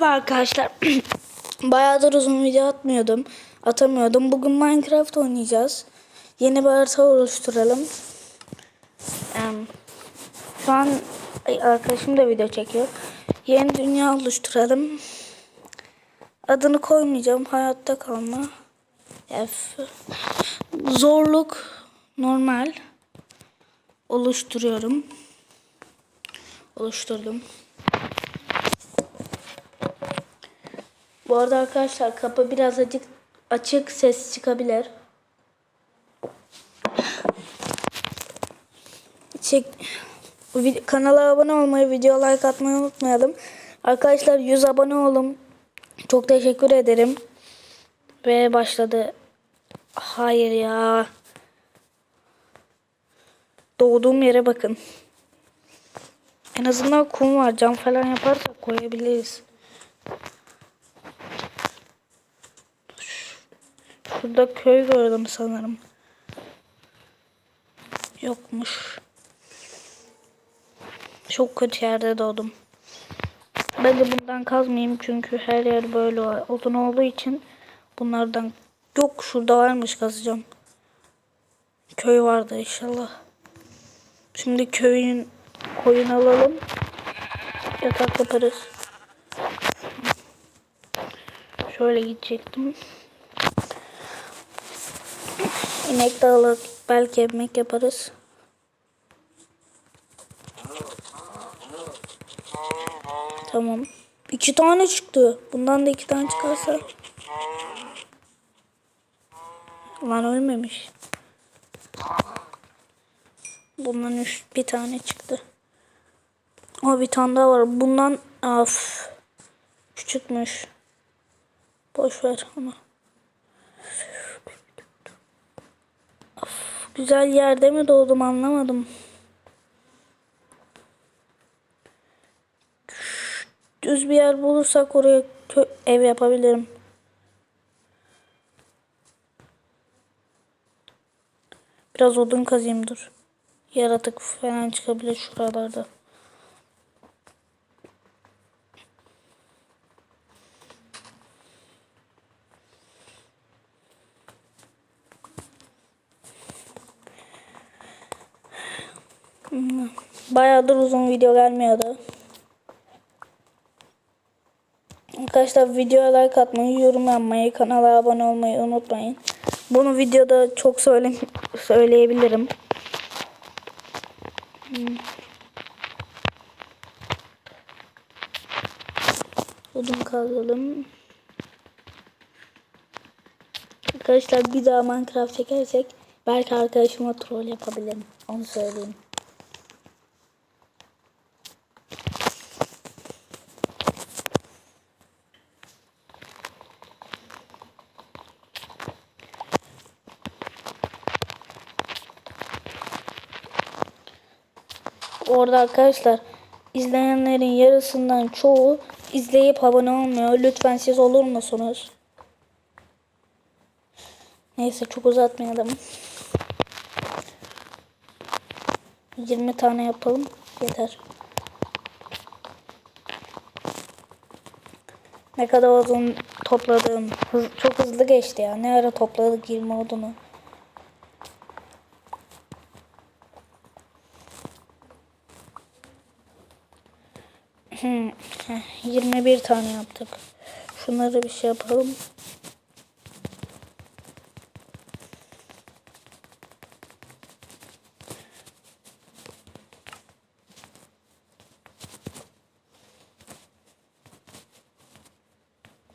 Merhaba arkadaşlar. Bayağıdır uzun video atmıyordum. Atamıyordum. Bugün Minecraft oynayacağız. Yeni bir harita oluşturalım. Şu an arkadaşım da video çekiyor. Yeni dünya oluşturalım. Adını koymayacağım. Hayatta kalma. F. Zorluk normal. Oluşturuyorum. Oluşturdum. Bu arada arkadaşlar kapı biraz açık, açık ses çıkabilir. Çek, kanala abone olmayı, video like atmayı unutmayalım. Arkadaşlar 100 abone olun. Çok teşekkür ederim. Ve başladı. Hayır ya. Doğduğum yere bakın. En azından kum var. Cam falan yaparsak koyabiliriz. Şurada köy gördüm sanırım. Yokmuş. Çok kötü yerde doğdum. Ben de bundan kazmayayım çünkü her yer böyle odun olduğu için bunlardan yok şurada varmış kazacağım. Köy vardı inşallah. Şimdi köyün koyun alalım. Yatak yaparız. Şöyle gidecektim. İnek de belki ekmek yaparız. Tamam. İki tane çıktı. Bundan da iki tane çıkarsa. Lan ölmemiş. Bundan üç, bir tane çıktı. Ama bir tane daha var. Bundan af küçükmüş. Boş ver onu. Güzel yerde mi doğdum anlamadım. Düz bir yer bulursak oraya ev yapabilirim. Biraz odun kazayım dur. Yaratık falan çıkabilir şuralarda. Bayağıdır uzun video gelmiyordu. Arkadaşlar videoya like atmayı, yorum yapmayı, kanala abone olmayı unutmayın. Bunu videoda çok söyle söyleyebilirim. Hmm. Odun kazalım. Arkadaşlar bir daha Minecraft çekersek belki arkadaşıma troll yapabilirim. Onu söyleyeyim. Orada arkadaşlar izleyenlerin yarısından çoğu izleyip abone olmuyor. Lütfen siz olur musunuz? Neyse çok uzatmayalım. 20 tane yapalım. Yeter. Ne kadar odun topladığım hız, çok hızlı geçti ya. Ne ara topladık 20 odunu. 21 tane yaptık. Şunları bir şey yapalım.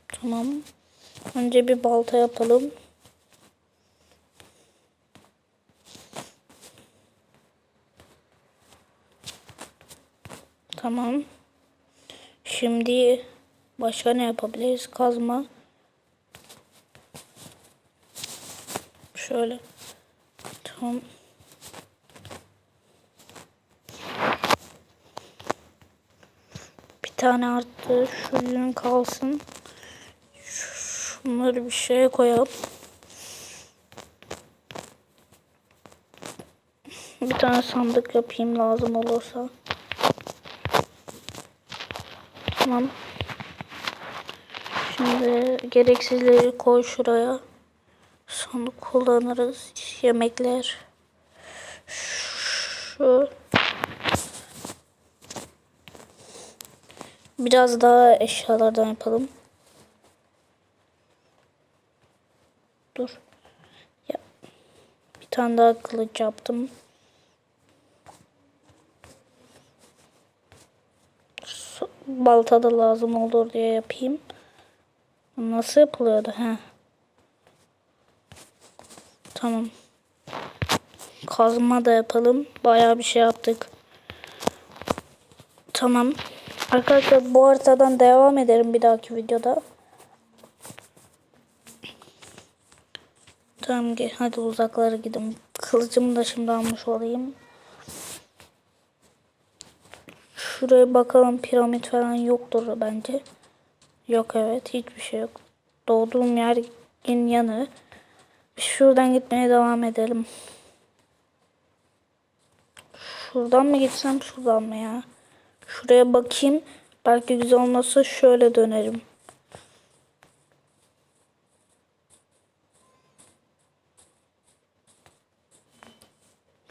Tamam. Önce bir balta yapalım. Tamam. Şimdi başka ne yapabiliriz? Kazma. Şöyle. Tamam. Bir tane arttı. Şu yün kalsın. Şunları bir şeye koyalım. Bir tane sandık yapayım lazım olursa. Tamam. Şimdi gereksizleri koy şuraya. Sonra kullanırız. Yemekler. Şu. Biraz daha eşyalardan yapalım. Dur. Ya. Bir tane daha kılıç yaptım. Su- Balta da lazım olur diye yapayım. Nasıl yapılıyordu? He. Tamam. Kazma da yapalım. Bayağı bir şey yaptık. Tamam. Arkadaşlar bu haritadan devam ederim bir dahaki videoda. Tamam hadi uzaklara gidelim. Kılıcımı da şimdi almış olayım. Şuraya bakalım piramit falan yoktur bence. Yok evet hiçbir şey yok. Doğduğum yerin yanı. Şuradan gitmeye devam edelim. Şuradan mı gitsem şuradan mı ya? Şuraya bakayım. Belki güzel olmazsa şöyle dönerim.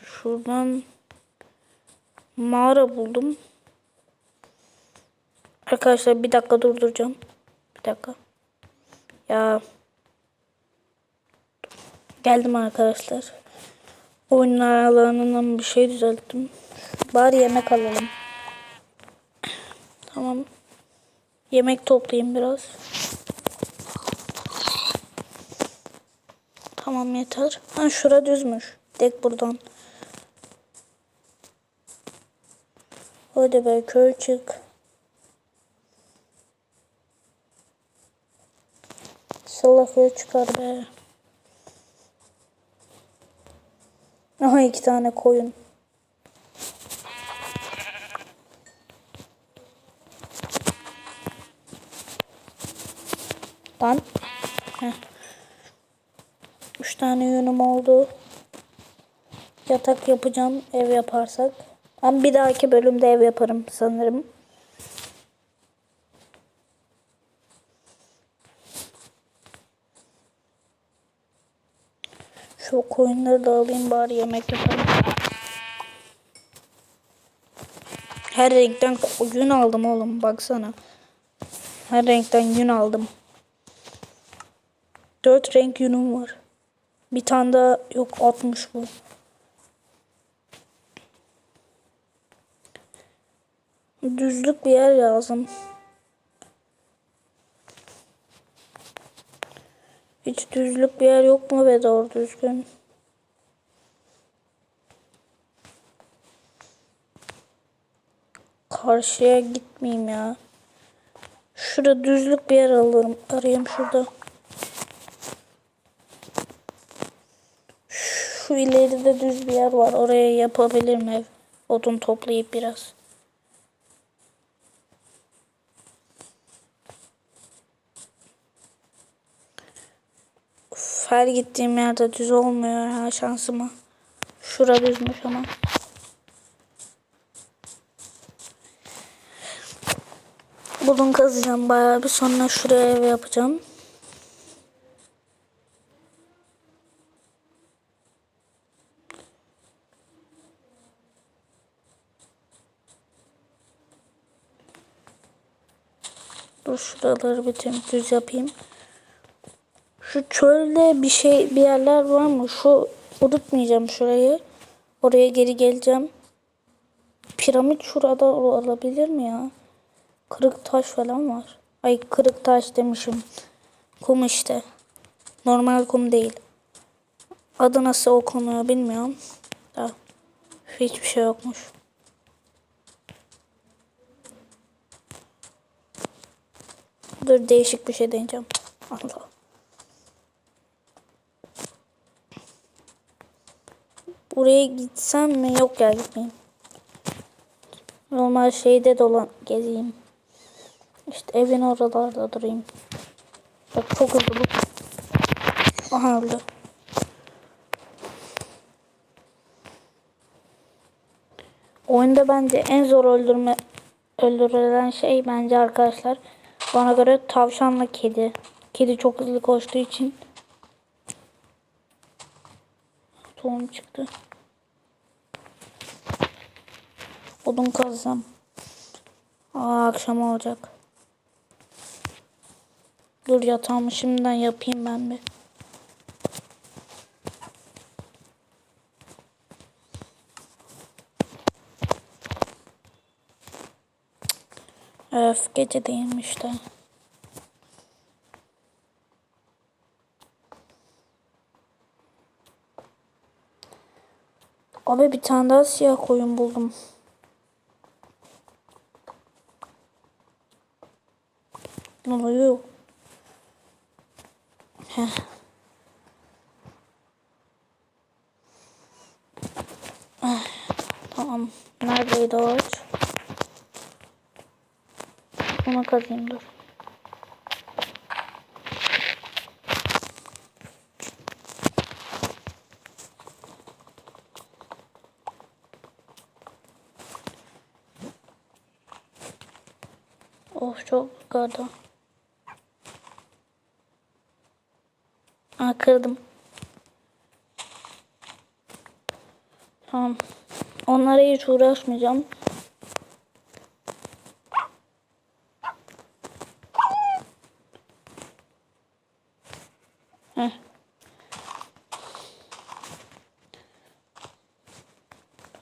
Şuradan mağara buldum. Arkadaşlar bir dakika durduracağım. Bir dakika. Ya geldim arkadaşlar. Oyun aralarından bir şey düzelttim. Bari yemek alalım. Tamam. Yemek toplayayım biraz. Tamam yeter. Ha şura düzmüş. Dek buradan. Hadi be köy çık. Salak köy çıkar be. Aha iki tane koyun. Lan. Heh. Üç tane yünüm oldu. Yatak yapacağım ev yaparsak. Ama bir dahaki bölümde ev yaparım sanırım. Şu koyunları da alayım bari yemek yaparım. Her renkten yün aldım oğlum baksana. Her renkten yün aldım. Dört renk yünüm var. Bir tane daha yok 60 bu. Düzlük bir yer lazım. Hiç düzlük bir yer yok mu be doğru düzgün? Karşıya gitmeyeyim ya. Şurada düzlük bir yer alırım. Arayayım şurada. Şu ileride düz bir yer var. Oraya yapabilirim ev. Odun toplayıp biraz. Her gittiğim yerde düz olmuyor ya şansıma. Şura düzmüş ama. Bulun kazacağım bayağı bir sonra şuraya ev yapacağım. Dur şuraları bir düz yapayım. Şu çölde bir şey bir yerler var mı? Şu unutmayacağım şurayı. Oraya geri geleceğim. Piramit şurada olabilir mi ya? Kırık taş falan var. Ay kırık taş demişim. Kum işte. Normal kum değil. Adı nasıl okunuyor bilmiyorum. Da hiçbir şey yokmuş. Dur değişik bir şey deneyeceğim. Allah. Buraya gitsem mi? Yok ya gitmeyeyim. Normal şeyde dolan gezeyim. İşte evin oralarda durayım. Bak çok hızlı bu. Aha öldü. Oyunda bence en zor öldürme öldürülen şey bence arkadaşlar Bana göre tavşanla kedi. Kedi çok hızlı koştuğu için tohum çıktı. Odun kazsam. Aa, akşam olacak. Dur yatağımı şimdiden yapayım ben bir. Öf gece değilmiş de. Abi bir tane daha siyah koyun buldum. Ne oluyor? Heh. Ah, Tamam. Neredeydi ağaç? Onu kazayım dur. Of çok yukarıda. Aa kırdım. Tamam. Onlara hiç uğraşmayacağım.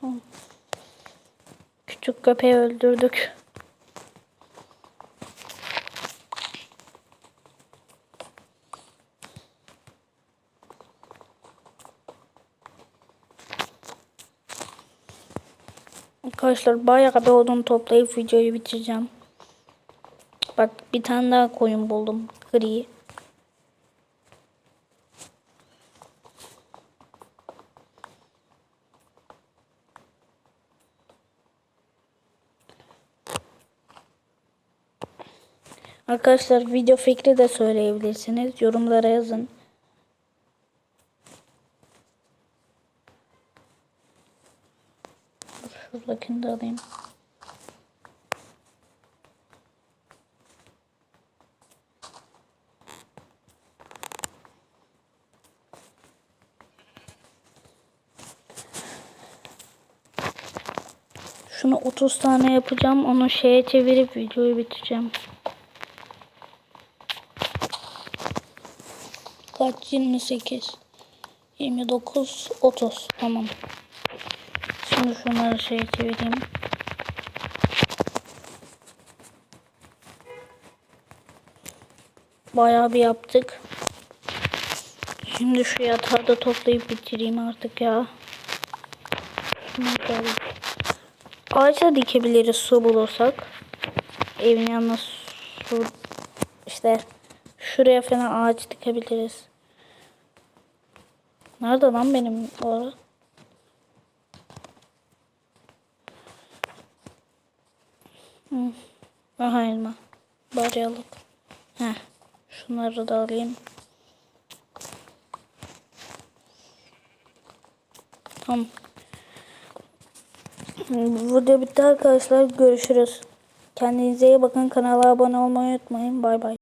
Tamam. Küçük köpeği öldürdük. Arkadaşlar bayağı bir odun toplayıp videoyu bitireceğim. Bak bir tane daha koyun buldum. Gri. Arkadaşlar video fikri de söyleyebilirsiniz. Yorumlara yazın. Dur, Şuradakini de alayım. Şunu 30 tane yapacağım. Onu şeye çevirip videoyu bitireceğim. Kaç? 28. 29. 30. Tamam. Şimdi şunları şeye çevireyim. Bayağı bir yaptık. Şimdi şu yatağı da toplayıp bitireyim artık ya. Da dikebiliriz su bulursak. Evin yanına su işte şuraya falan ağaç dikebiliriz. Nerede lan benim o? Aha elma. Bari alıp. Heh. Şunları da alayım. Tamam. Video bitti arkadaşlar. Görüşürüz. Kendinize iyi bakın. Kanala abone olmayı unutmayın. Bay bay.